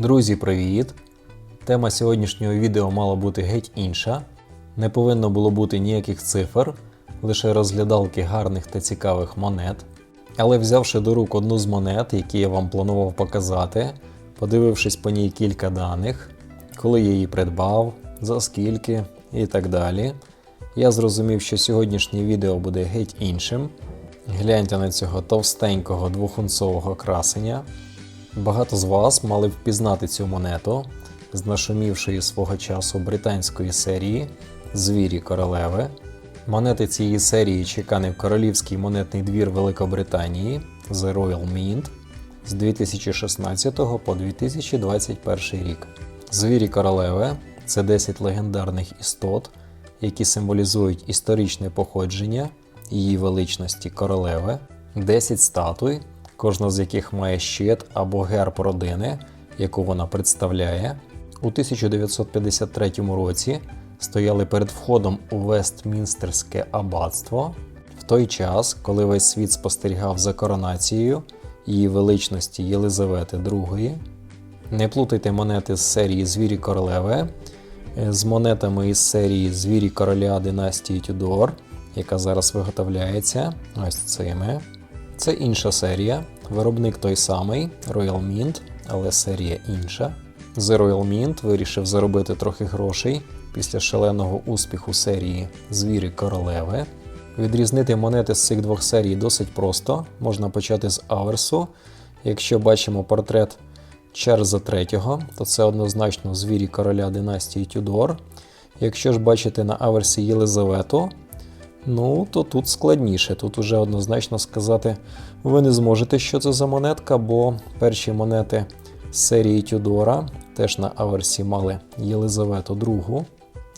Друзі, привіт! Тема сьогоднішнього відео мала бути геть інша. Не повинно було бути ніяких цифр, лише розглядалки гарних та цікавих монет. Але взявши до рук одну з монет, які я вам планував показати, подивившись по ній кілька даних, коли я її придбав, за скільки і так далі, я зрозумів, що сьогоднішнє відео буде геть іншим. Гляньте на цього товстенького двохунцового красення. Багато з вас мали впізнати цю монету з нашумівшої свого часу британської серії Звірі королеви. Монети цієї серії чеканив Королівський монетний двір Великобританії The Royal Mint з 2016 по 2021 рік. Звірі королеви це 10 легендарних істот, які символізують історичне походження її величності королеви, 10 статуй, кожна з яких має щит або герб родини, яку вона представляє. У 1953 році стояли перед входом у Вестмінстерське аббатство в той час, коли весь світ спостерігав за коронацією її величності Єлизавети II. Не плутайте монети з серії Звірі королеви е, з монетами із серії Звірі короля династії Тюдор, яка зараз виготовляється ось цими. Це інша серія. Виробник той самий Royal Mint, але серія інша. The Royal Mint вирішив заробити трохи грошей після шаленого успіху серії Звірі королеви. Відрізнити монети з цих двох серій досить просто. Можна почати з аверсу. Якщо бачимо портрет Чарльза III, то це однозначно звірі короля династії Тюдор. Якщо ж бачите на аверсі Єлизавету, ну то тут складніше. Тут уже однозначно сказати, ви не зможете, що це за монетка, бо перші монети серії Тюдора теж на аверсі мали Єлизавету II.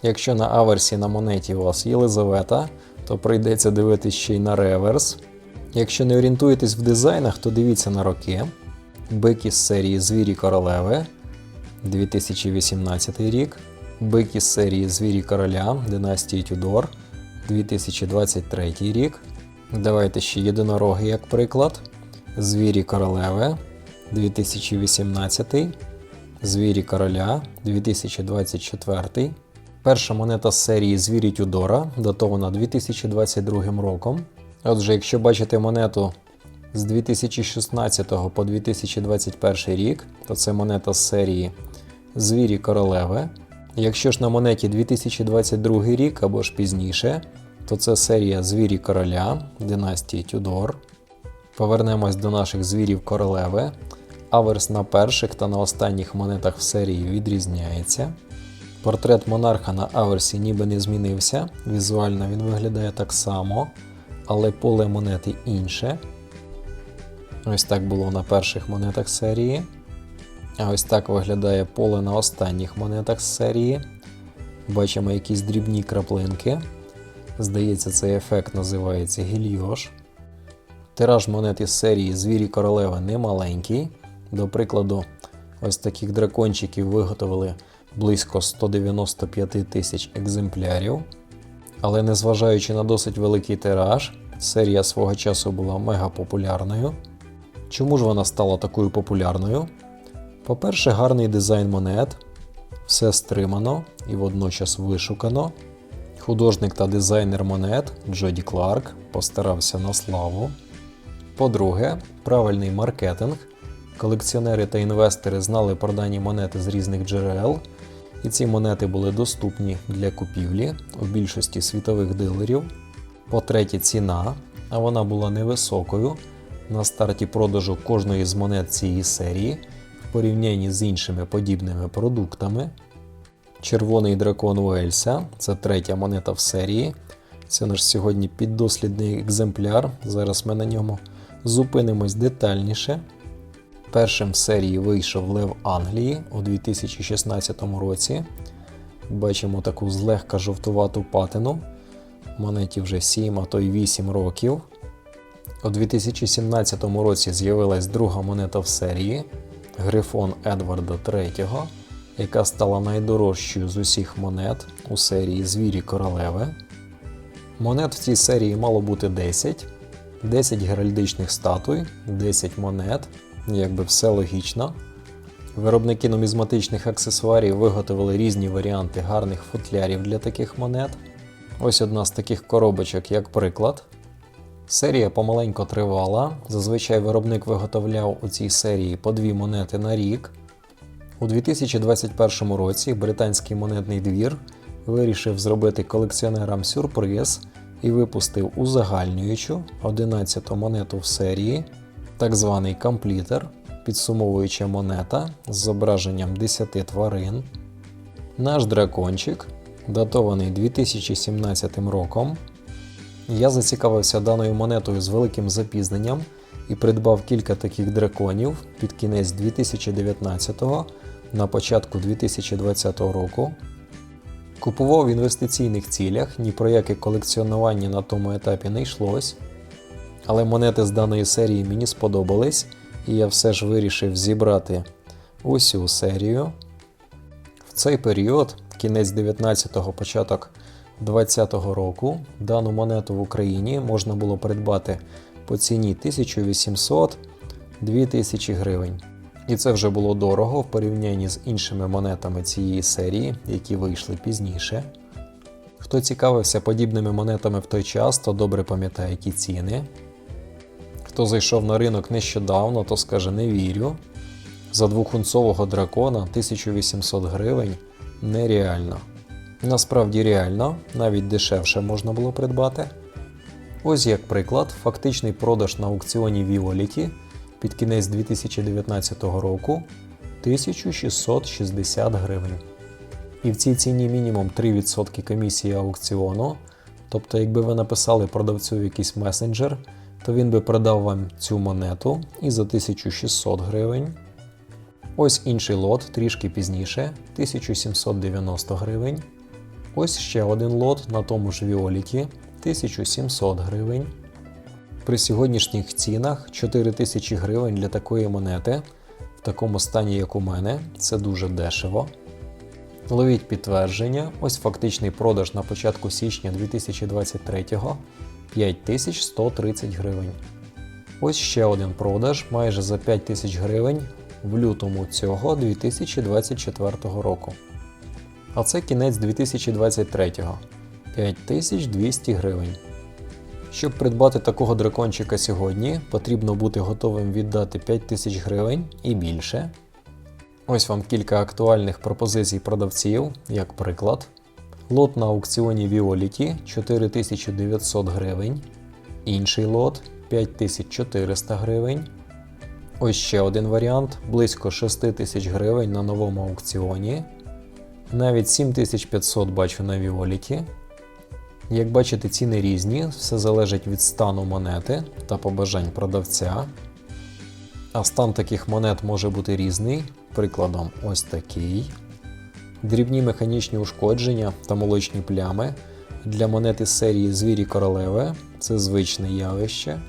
Якщо на аверсі на монеті у вас Єлизавета, то прийдеться дивитись ще й на реверс. Якщо не орієнтуєтесь в дизайнах, то дивіться на роки. Бик із серії Звірі королеви 2018 рік. Бик із серії Звірі короля династії Тюдор 2023 рік. Давайте ще єдинороги як приклад. Звірі королеви 2018. Звірі короля 2024. Перша монета з серії Звірі Тюдора, датована 2022 роком. Отже, якщо бачите монету з 2016 по 2021 рік, то це монета з серії Звірі королеви. Якщо ж на монеті 2022 рік або ж пізніше, то це серія Звірі короля династії Тюдор. Повернемось до наших звірів королеви. Аверс на перших та на останніх монетах в серії відрізняється. Портрет монарха на аверсі ніби не змінився. Візуально він виглядає так само, але поле монети інше. Ось так було на перших монетах серії. А ось так виглядає поле на останніх монетах з серії. Бачимо якісь дрібні краплинки. Здається, цей ефект називається гільйош. Тираж монет із серії Звірі королеви не маленький. До прикладу, ось таких дракончиків виготовили близько 195 тисяч екземплярів. Але незважаючи на досить великий тираж, серія свого часу була мега популярною. Чому ж вона стала такою популярною? По-перше, гарний дизайн монет, все стримано і водночас вишукано. Художник та дизайнер монет Джоді Кларк постарався на славу. По-друге, правильний маркетинг. Колекціонери та інвестори знали про дані монети з різних джерел, і ці монети були доступні для купівлі у більшості світових дилерів. По-третє, ціна, а вона була невисокою на старті продажу кожної з монет цієї серії порівнянні з іншими подібними продуктами. Червоний дракон Уельса це третя монета в серії. Це наш сьогодні піддослідний екземпляр. Зараз ми на ньому зупинимось детальніше. Першим в серії вийшов Лев Англії у 2016 році. Бачимо таку злегка жовтувату патину. Монеті вже 7, а то й 8 років. У 2017 році з'явилась друга монета в серії Грифон Едварда III, яка стала найдорожчою з усіх монет у серії Звірі королеви. Монет в цій серії мало бути 10, 10 геральдичних статуй, 10 монет, якби все логічно. Виробники нумізматичних аксесуарів виготовили різні варіанти гарних футлярів для таких монет. Ось одна з таких коробочок, як приклад. Серія помаленько тривала. Зазвичай виробник виготовляв у цій серії по дві монети на рік. У 2021 році британський монетний двір вирішив зробити колекціонерам сюрприз і випустив узагальнюючу 11-ту монету в серії, так званий комплітер, підсумовуюча монета з зображенням 10 тварин. Наш дракончик, датований 2017 роком. Я зацікавився даною монетою з великим запізненням і придбав кілька таких драконів під кінець 2019-го на початку 2020 року. Купував в інвестиційних цілях, ні про яке колекціонування на тому етапі не йшлось. Але монети з даної серії мені сподобались, і я все ж вирішив зібрати усю серію. В цей період, кінець 19-го, початок 20-го року, дану монету в Україні можна було придбати по ціні 1800-2000 гривень. І це вже було дорого в порівнянні з іншими монетами цієї серії, які вийшли пізніше. Хто цікавився подібними монетами в той час, то добре пам'ятає які ціни. Хто зайшов на ринок нещодавно, то скаже не вірю. За двохунцового дракона 1800 гривень нереально. Насправді реально, навіть дешевше можна було придбати. Ось як приклад, фактичний продаж на аукціоні Violet під кінець 2019 року 1660 гривень. І в цій ціні мінімум 3% комісії аукціону. Тобто, якби ви написали продавцю якийсь месенджер, то він би продав вам цю монету і за 1600 гривень. Ось інший лот трішки пізніше 1790 гривень. Ось ще один лот на тому ж Віоліті 1700 гривень. При сьогоднішніх цінах 4000 гривень для такої монети в такому стані, як у мене, це дуже дешево. Ловіть підтвердження, ось фактичний продаж на початку січня 2023 5130 гривень. Ось ще один продаж майже за 5000 гривень в лютому цього 2024 року. А це кінець 2023-го 5200 гривень. Щоб придбати такого дракончика сьогодні, потрібно бути готовим віддати 5000 гривень і більше. Ось вам кілька актуальних пропозицій продавців, як приклад. Лот на аукціоні Violet 4900 гривень. Інший лот 5400 гривень. Ось ще один варіант близько 6000 гривень на новому аукціоні. Навіть 7500 бачу на Violet. Як бачите, ціни різні, все залежить від стану монети та побажань продавця. А стан таких монет може бути різний, прикладом ось такий. Дрібні механічні ушкодження та молочні плями для монети серії Звірі королеви це звичне явище.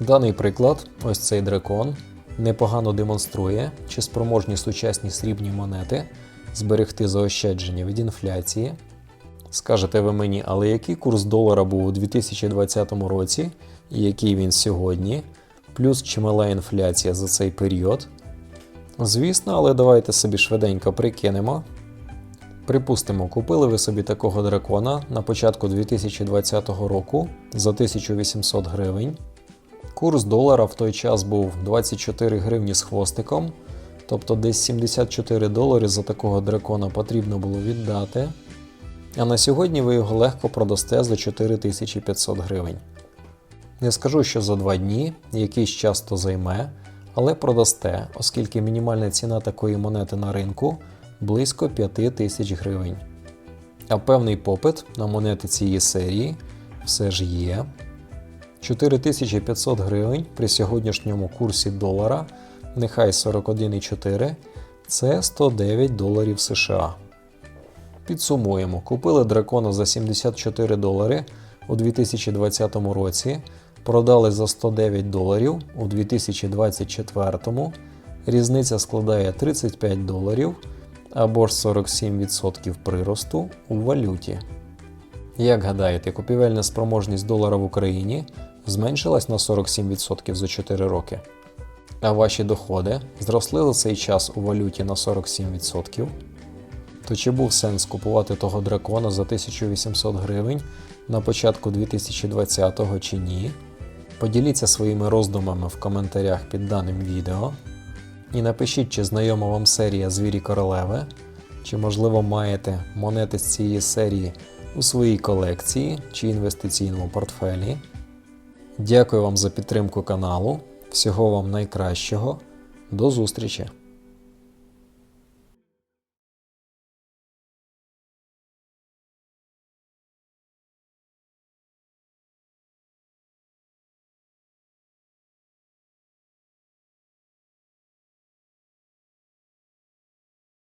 Даний приклад, ось цей дракон, непогано демонструє, чи спроможні сучасні срібні монети зберегти заощадження від інфляції. Скажете ви мені, але який курс долара був у 2020 році і який він сьогодні, плюс чимала інфляція за цей період? Звісно, але давайте собі швиденько прикинемо. Припустимо, купили ви собі такого дракона на початку 2020 року за 1800 гривень. Курс долара в той час був 24 гривні з хвостиком, тобто десь 74 долари за такого дракона потрібно було віддати. А на сьогодні ви його легко продасте за 4500 гривень. Не скажу, що за 2 дні, якийсь час то займе, але продасте, оскільки мінімальна ціна такої монети на ринку близько 5000 гривень. А певний попит на монети цієї серії все ж є. 4500 гривень при сьогоднішньому курсі долара, нехай 41,4 це 109 доларів США. Підсумуємо, купили дракона за 74 долари у 2020 році, продали за 109 доларів у 2024. Різниця складає 35 доларів або ж 47% приросту у валюті. Як гадаєте, купівельна спроможність долара в Україні зменшилась на 47% за 4 роки? А ваші доходи зросли за цей час у валюті на 47%, то чи був сенс купувати того дракона за 1800 гривень на початку 2020-го чи ні? Поділіться своїми роздумами в коментарях під даним відео. І напишіть, чи знайома вам серія Звірі Королеви, чи можливо маєте монети з цієї серії у своїй колекції чи інвестиційному портфелі. Дякую вам за підтримку каналу. Всього вам найкращого. До зустрічі!